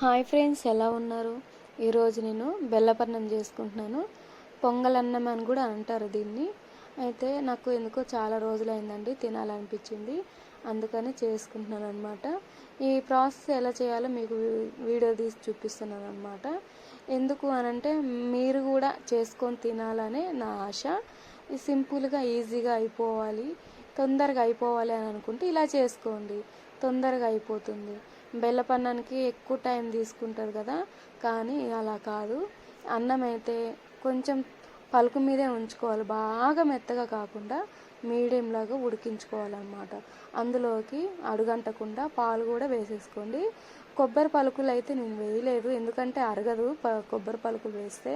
Hi friends ఎలా ఉన్నారు? ఈరోజు నేను బెల్లపన్నం చేసుకుంటున్నాను. పొంగలన్నం అని కూడా అంటారు దీన్ని. అయితే నాకు ఎందుకో చాలా రోజులైందండి తినాలనిపించింది. అందుకని చేసుకుంటున్నాను అనమాట ఈ ప్రాసెస్ ఎలా చేయాలో మీకు వీడియో తీసి చూపిస్తున్నాను అనమాట ఎందుకు అనంటే మీరు కూడా చేసుకొని తినాలనే నా ఆశ. సింపుల్గా ఈజీగా అయిపోవాలి. తొందరగా అయిపోవాలి అని అనుకుంటే ఇలా చేసుకోండి. తొందరగా అయిపోతుంది. బెల్లపన్నానికి ఎక్కువ టైం తీసుకుంటుంది కదా కానీ అలా కాదు. అన్నం అయితే కొంచెం పలుకు మీదే ఉంచుకోవాలి బాగా మెత్తగా కాకుండా మీడియంలాగా ఉడికించుకోవాలన్నమాట. అందులోకి అడుగంటకుండా పాలు కూడా వేసేసుకోండి. కొబ్బరి పలుకులు అయితే నేను వేయలేదు ఎందుకంటే అరగదు ప కొబ్బరి పలుకులు వేస్తే.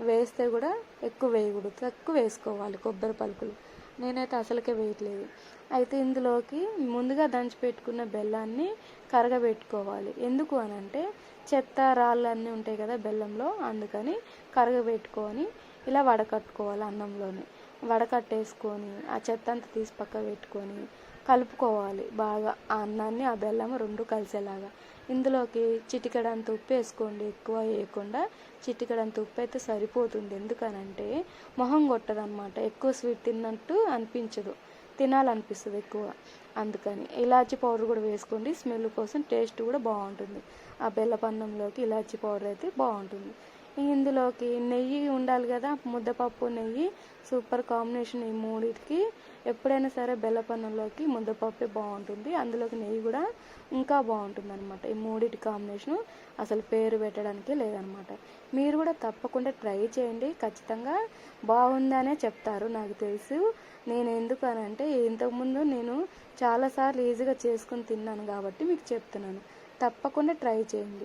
వేస్తే కూడా ఎక్కువ వేయకూడదు తక్కువ వేసుకోవాలి కొబ్బరి పలుకులు. నేనైతే అసలుకే వేయట్లేదు. అయితే ఇందులోకి ముందుగా దంచి పెట్టుకున్న బెల్లాన్ని కరగబెట్టుకోవాలి. ఎందుకు అని అంటే చెత్త రాళ్ళు అన్నీ ఉంటాయి కదా బెల్లంలో అందుకని కరగబెట్టుకొని ఇలా వడకట్టుకోవాలి అన్నంలోనే. వడకట్టేసుకొని ఆ చెత్త అంతా తీసి పక్క పెట్టుకొని కలుపుకోవాలి. బాగా ఆ అన్నాన్ని ఆ బెల్లం రెండు కలిసేలాగా. ఇందులోకి చిటికెడంత ఉప్పు వేసుకోండి. ఎక్కువ వేయకుండా చిటికెడంత ఉప్పు అయితే సరిపోతుంది. ఎందుకనంటే మొహం కొట్టదనమాట ఎక్కువ స్వీట్ తిన్నట్టు అనిపించదు. తినాలనిపిస్తుంది ఎక్కువ. అందుకని ఇలాచీ పౌడర్ కూడా వేసుకోండి. స్మెల్ కోసం టేస్ట్ కూడా బాగుంటుంది. ఆ బెల్లపన్నంలోకి ఇలాచీ పౌడర్ అయితే బాగుంటుంది. ఇందులోకి నెయ్యి ఉండాలి కదా ముద్దపప్పు నెయ్యి సూపర్ కాంబినేషన్ ఈ మూడింటికి. ఎప్పుడైనా సరే బెల్లపన్నులోకి ముద్దపప్పు బాగుంటుంది. అందులోకి నెయ్యి కూడా ఇంకా బాగుంటుంది అనమాట ఈ మూడింటి కాంబినేషను అసలు పేరు పెట్టడానికి లేదనమాట మీరు కూడా తప్పకుండా ట్రై చేయండి. ఖచ్చితంగా బాగుందనే చెప్తారు నాకు తెలుసు. నేను ఎందుకు అని అంటే ఇంతకుముందు నేను చాలాసార్లు ఈజీగా చేసుకుని తిన్నాను కాబట్టి మీకు చెప్తున్నాను. తప్పకుండా ట్రై చేయండి.